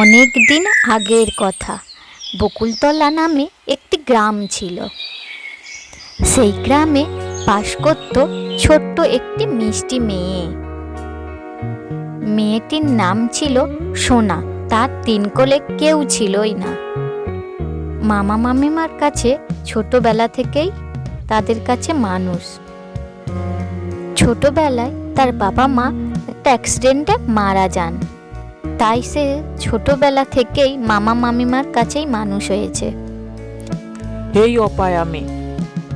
অনেক দিন আগের কথা। বকুলতলা নামে একটি গ্রাম ছিল। সেই গ্রামে বাস করত ছোট্ট একটি মিষ্টি মেয়ে। মেয়েটির নাম ছিল সোনা। তার তিন কোলে কেউ ছিলই না। মামা মামিমার কাছে ছোটবেলা থেকেই তাদের কাছে মানুষ। ছোটবেলায় তার বাবা মা একটা অ্যাক্সিডেন্টে মারা যান। তাই সে ছোটবেলা থেকেই মামা মামিমার কাছেই মানুষ হয়েছে। এই অপায় আমি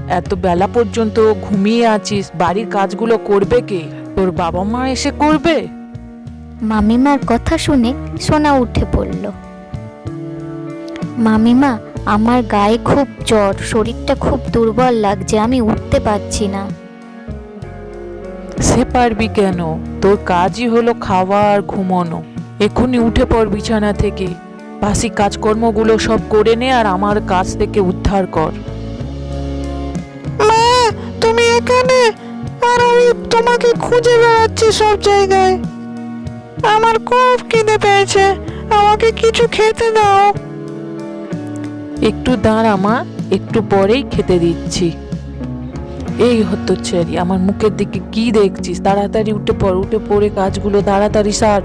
এত বেলা পর্যন্ত ঘুমিয়ে আছিস বাড়ির কাজগুলো করবে কে? তোর বাবা মা এসে করবে? মামিমার কথা শুনে সোনা উঠে পড়ল। মামিমা আমার গায়ে খুব জ্বর শরীরটা খুব দুর্বল লাগছে আমি উঠতে পারছি না। সে পারবি কেন? তোর কাজই হলো খাওয়া আর ঘুমানো। এক্ষুনি উঠে পড় বিছানা থেকে। বাসি কাজকর্মগুলো সব করে নে আর আমার কাছ থেকে উদ্ধার কর। মা তুমি এখানে? আর আমি তোমাকে খুঁজে বেড়াচ্ছি সব জায়গায়। আমার খুব খিদে পেয়েছে। আমাকে কিছু খেতে দাও। একটু দাঁড়া মা একটু পরেই খেতে দিচ্ছি। এই হতচ্ছারি আমার মুখের দিকে কি দেখছিস? তাড়াতাড়ি উঠে পড় উঠে পড়ে কাজগুলো তাড়াতাড়ি সার।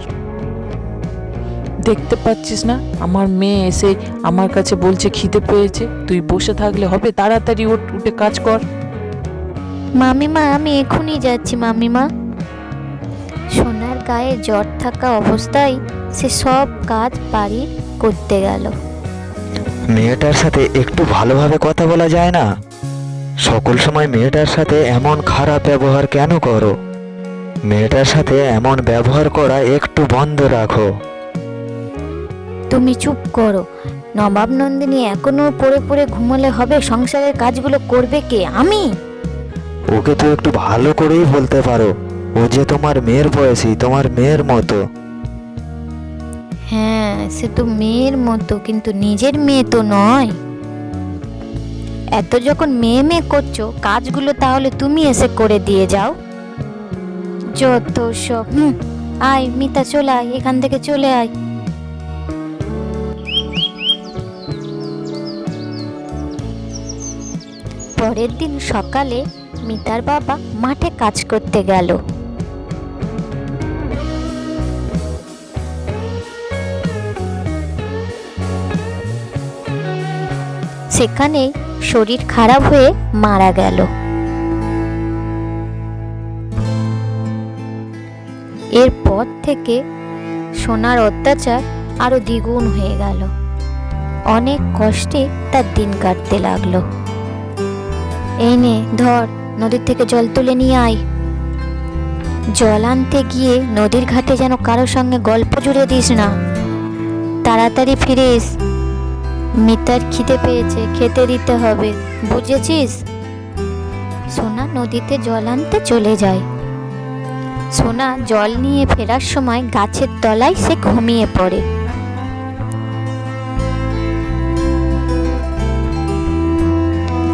দেখতে পাচ্ছিস না? আমার মেয়ে এসে আমার কাছে বলছে খিদে পেয়েছে তুই বসে থাকলে হবে তাড়াতাড়ি উঠ উঠে কাজ কর। মামিমা আমি এখনই যাচ্ছি মামিমা। সোনার গায়ে জ্বর থাকা অবস্থায় সে সব কাজ বাড়ির করতে গেল। মেয়েটার সাথে একটু ভালোভাবে কথা বলা যায় না? সকল সময় মেয়েটার সাথে এমন খারাপ ব্যবহার কেন করো? মেয়েটার সাথে এমন ব্যবহার করা একটু বন্ধ রাখো। তুমি চুপ করো। নবাব নন্দিনী এখনও পড়ে পড়ে ঘুমোলে হবে সংসারের কাজগুলো করবে কে? আমি? ওকে তো একটু ভালো করেই বলতে পারো। ও যে তোমার মেয়ের বয়সী তোমার মেয়ের মতো। হ্যাঁ সে তো মেয়ের মতো কিন্তু নিজের মেয়ে তো নয়। এত যখন মেয়ে মেয়ে করছ কাজগুলো তাহলে তুমি এসে করে দিয়ে যাও। যত সব হুম আয় মিতা চলে আয় এখান থেকে চলে আয়। পরের দিন সকালে মিতার বাবা মাঠে কাজ করতে গেল। সেখানে শরীর খারাপ হয়ে মারা গেল। এরপর থেকে সোনার অত্যাচার আরও দ্বিগুণ হয়ে গেল। অনেক কষ্টে তার দিন কাটতে লাগল। এই নে, ধর, নদীর থেকে জল তুলে নিয়ে আয়। জল আনতে গিয়ে নদীর ঘাটে যেন কারোর সঙ্গে গল্প জুড়ে দিস না। তাড়াতাড়ি ফিরে এস মিতার খিদে পেয়েছে, খেতে দিতে হবে, বুঝেছিস? সোনা নদীতে জল আনতে চলে যায়। সোনা জল নিয়ে ফেরার সময় গাছের তলায় সে ঘুমিয়ে পড়ে।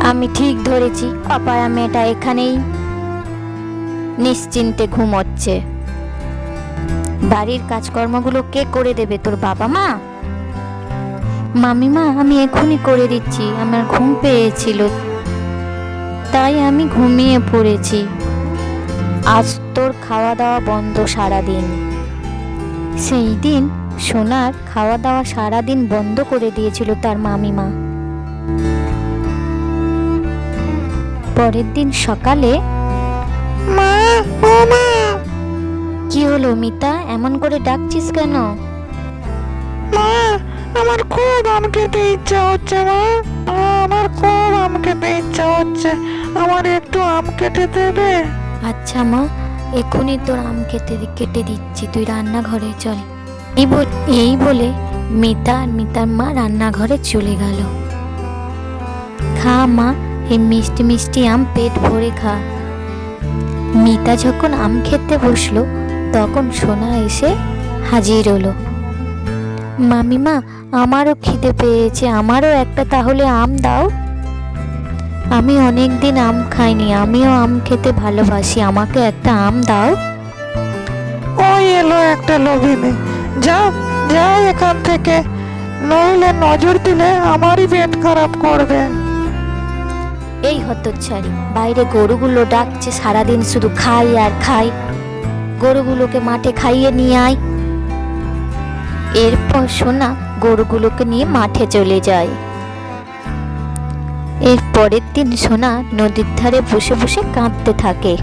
আমি ঠিক ধরেছি, অপায়া মেয়েটা এখানেই নিশ্চিন্তে ঘুমোচ্ছে। বাড়ির কাজকর্মগুলো কে করে দেবে তোর বাবা মা? মামিমা, আমি এখনই করে দিচ্ছি, আমার ঘুম পেয়েছিল, তাই আমি ঘুমিয়ে পড়েছি। আজ তোর খাওয়া দাওয়া বন্ধ সারাদিন। সেই দিন সোনার খাওয়া দাওয়া সারাদিন বন্ধ করে দিয়েছিল তার মামিমা। পরের দিন সকালে মা ও মা। কি হলো মিতা এমন করে ডাকছিস কেন? মা আমার খুব আম খেতে ইচ্ছা হচ্ছে মা। আমার খুব আম খেতে ইচ্ছা হচ্ছে। আমার একটু আম কেটে দেবে? আচ্ছা মা এক্ষুনি তোর আম কেটে কেটে দিচ্ছি। তুই রান্নাঘরে চল। এই বল এই বলে মিতা আর মিতার মা রান্নাঘরে চলে গেল। খা মা। এই মিষ্টি মিষ্টি আম পেট ভরে খা। মিতা যখন আম খেতে বসল, তখন সোনা এসে হাজির হলো। মামিমা, আমারও খিদে পেয়েছে, আমারও একটা তাহলে আম দাও। আমি অনেক দিন আম খাইনি, আমিও আম খেতে ভালোবাসি, আমাকে একটা আম দাও। ওই এলো একটা লোভী মেয়ে। যাও যাই এখান থেকে, নইলে নজর দিলে আমারই পেট খারাপ করবে। এই হতচ্ছাড়ি, বাইরে গরুগুলো ডাকছে সারাদিন শুধু খাই আর খাই। গরুগুলোকে মাঠে খাইয়ে নিয়ে আয়। এরপর সোনা গরুগুলোকে নিয়ে মাঠে চলে যায়। এর পরের দিন সোনা নদীর ধারে বসে বসে কাঁদতে থাকে।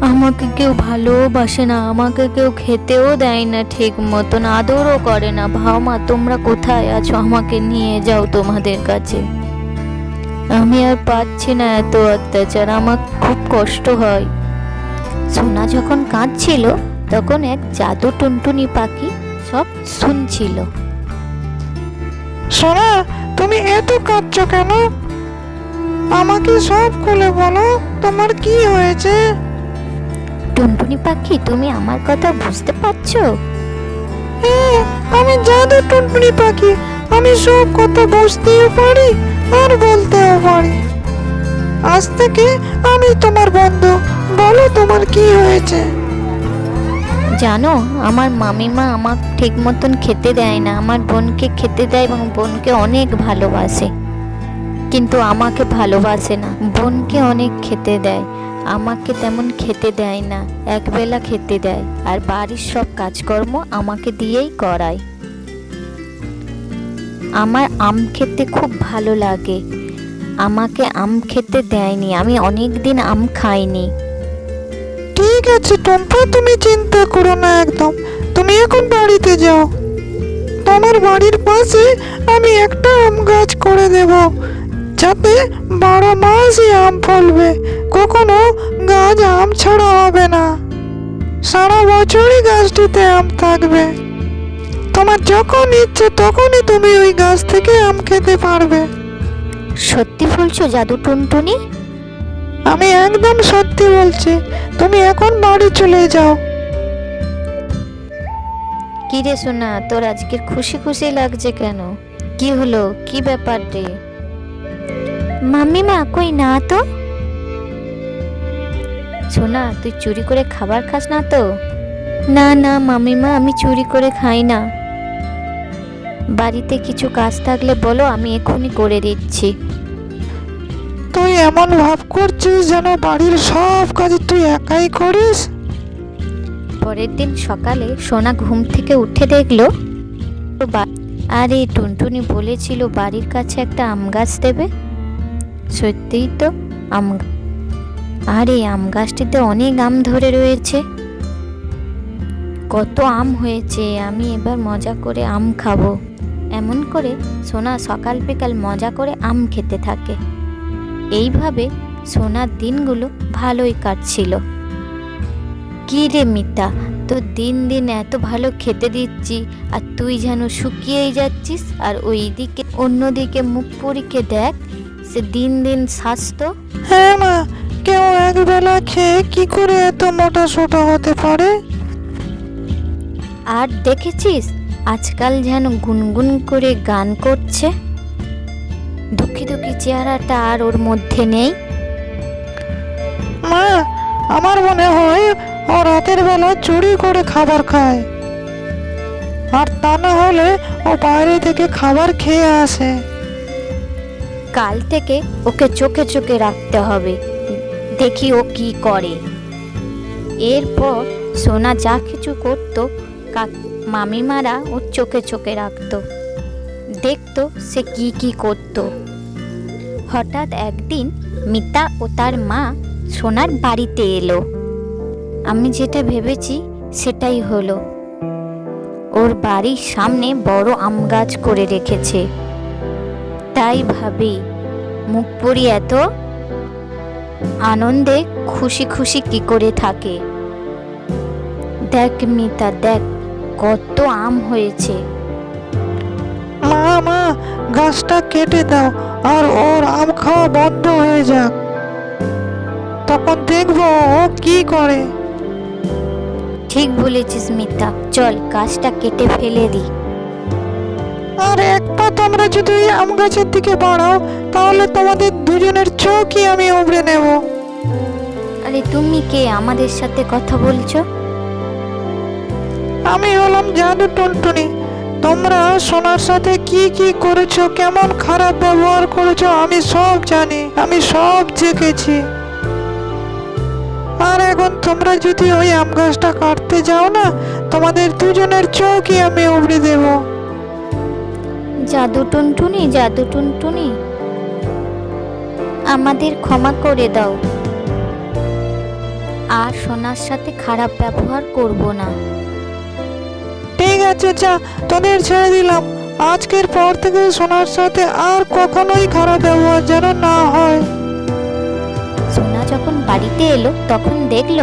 আমাকে কেউ ভালোবাসে না, আমাকে কেউ খেতেও দেয় না ঠিক মতন, আদরও করে না। ভাও মা তোমরা কোথায় আছো? আমাকে নিয়ে যাও তোমাদের কাছে। আমি আর পাচ্ছি না এত অত্যাচার আমার খুব কষ্ট হয়। সোনা যখন কাঁদছিল তখন এক জাদু টুনটুনি পাখি সব শুনছিল। সোনা তুমি এত কাঁদছো কেন? আমাকে সব খুলে বলো তোমার কি হয়েছে? টুনটুনি পাখি তুমি আমার কথা বুঝতে পারছ? হ্যাঁ আমি জাদু টুনটুনি পাখি আমি সব কথা বুঝতেও পারি। আর বলতেও পারি। আজ থেকে আমি তোমার বন্ধু। বলো তোমার কি হয়েছে? জানো, আমার মামিমা আমার ঠিক মতন খেতে দেয় না। আমার বোনকে খেতে দেয় এবং বোনকে অনেক ভালোবাসে। কিন্তু আমাকে ভালোবাসে না। বোনকে অনেক খেতে দেয়। আমাকে তেমন খেতে দেয় না। একবেলা খেতে দেয়। আর বাড়ির সব কাজকর্ম আমাকে দিয়েই করায়। আমার আম খেতে খুব ভালো লাগে। আমাকে আম খেতে দেয়নি। আমি অনেক দিন আম খাইনি। ঠিক আছে টম্পা, তুমি চিন্তা করো না একদম। তুমি এখন বাড়িতে যাও। তোমার বাড়ির পাশে আমি একটা আম গাছ করে দেব, যাতে বারো মাসই আম ফলবে। কখনো গাছ আম ছাড়া হবে না। সারা বছরই গাছটিতে আম থাকবে। তোমার যখন ইচ্ছে তখনই তুমি ওই গাছ থেকে আম খেতে পারবে। সত্যি বলছো জাদু টুনটুনি? আমি একদম সত্যি বলছি তুমি এখন বাড়ি চলে যাও। কি রে সোনা তোর আজকে খুশি খুশি লাগছে কেন? কি হলো? কি ব্যাপার রে? মাম্মি মা কই না তো? সোনা তুই চুরি করে খাবার খাস না তো? না না মামিমা আমি চুরি করে খাই না। বাড়িতে কিছু কাজ থাকলে বলো আমি এক্ষুনি করে দিচ্ছি। তুই এমন ভাব করছিস যেন বাড়ির সব কাজ তুই একাই করিস? পরের দিন সকালে সোনা ঘুম থেকে উঠে দেখল আরে টুনটুনি বলেছিল বাড়ির কাছে একটা আম গাছ দেবে। সত্যিই তো আম আরে আম গাছটিতে অনেক আম ধরে রয়েছে। কত আম হয়েছে আমি এবার মজা করে আম খাব। এমন করে সোনা সকাল বিকাল মজা করে আম খেতে থাকে। এইভাবে সোনার দিনগুলো ভালোই কাটছিল। কি রে মিতা তো দিন দিন এত ভালো খেতে দিচ্ছি আর তুই যেন শুকিয়েই যাচ্ছিস আর ওই দিকে অন্যদিকে মুখ পরীকে দেখ সে দিন দিন স্বাস্থ্য। হ্যাঁ মা কেউ একবেলা খেয়ে কি করে এত মোটা সোটা হতে পারে? আর দেখেছিস আজকাল যেন গুনগুন করে গান করছে। দুঃখী দুঃখী চেহারাটা আর ওর মধ্যে নেই। মা আমার মনে হয় ও রাতের বেলা চুরি করে খাবার খায়। আর তা না হলে ও বাইরে থেকে খাবার খেয়ে আসে। কাল থেকে ওকে চোখে চোখে রাখতে হবে। দেখি ও কি করে। এরপর সোনা যা কিছু করতো মামিমারা ওর চোখে চোখে রাখতো। দেখতো সে কি কি করত। হঠাৎ একদিন মিতা ও তার মা সোনার বাড়িতে এলো। আমি যেটা ভেবেছি সেটাই হলো। ওর বাড়ির সামনে বড় আম গাছ করে রেখেছে। তাই ভাবি, মুখ পরি এত? আনন্দে খুশি খুশি কি করে থাকে? দেখ মিতা, দেখ। কত আম হয়েছে। মা মা গাছটা কেটে দাও আর ওর আম খাওয়া বন্ধ হয়ে যাক। তখন দেখব ও কি করে। ঠিক বলেছিস মিতা চল গাছটা কেটে ফেলে দি আর এক পা তোমরা যদি আম গাছের দিকে বাড়াও তাহলে তোমাদের দুজনের চোখই আমি উবড়ে নেব। আরে তুমি কে? আমাদের সাথে কথা বলছো? আমি হলাম জাদু টুনটুনি। তোমরা সোনার সাথে কি কি করেছ? কেমন খারাপ ব্যবহার করেছ? আমি সব জানি। আমি সব জেগেছি। আর এখন তোমরা যদি ওই আম গাছটা কাটতে যাও না, তোমাদের দুজনের চোখই আমি উবড়ে দেব। জাদু টুনটুনি জাদু টুনটুনি। আমাদের ক্ষমা করে দাও। আর সোনার সাথে খারাপ ব্যবহার করব না। ঠিক আছে তোদের ছেড়ে দিলাম। আজকের পর থেকে সোনার সাথে আর কখনোই খারাপ ব্যবহার যেন না হয়। সোনা যখন বাড়িতে এলো তখন দেখল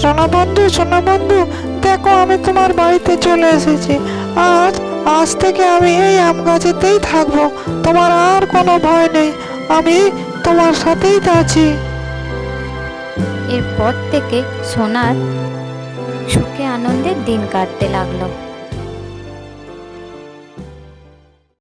সোনা বন্ধু সোনা বন্ধু দেখো আমি তোমার বাড়িতে চলে এসেছি। আজ আজ থেকে আমি এই আম গাছেতেই থাকব। তোমার আর কোনো ভয় নেই। আমি তোমার সাথেই আছি। এরপর থেকে সোনার আনন্দের দিন কাটতে লাগল।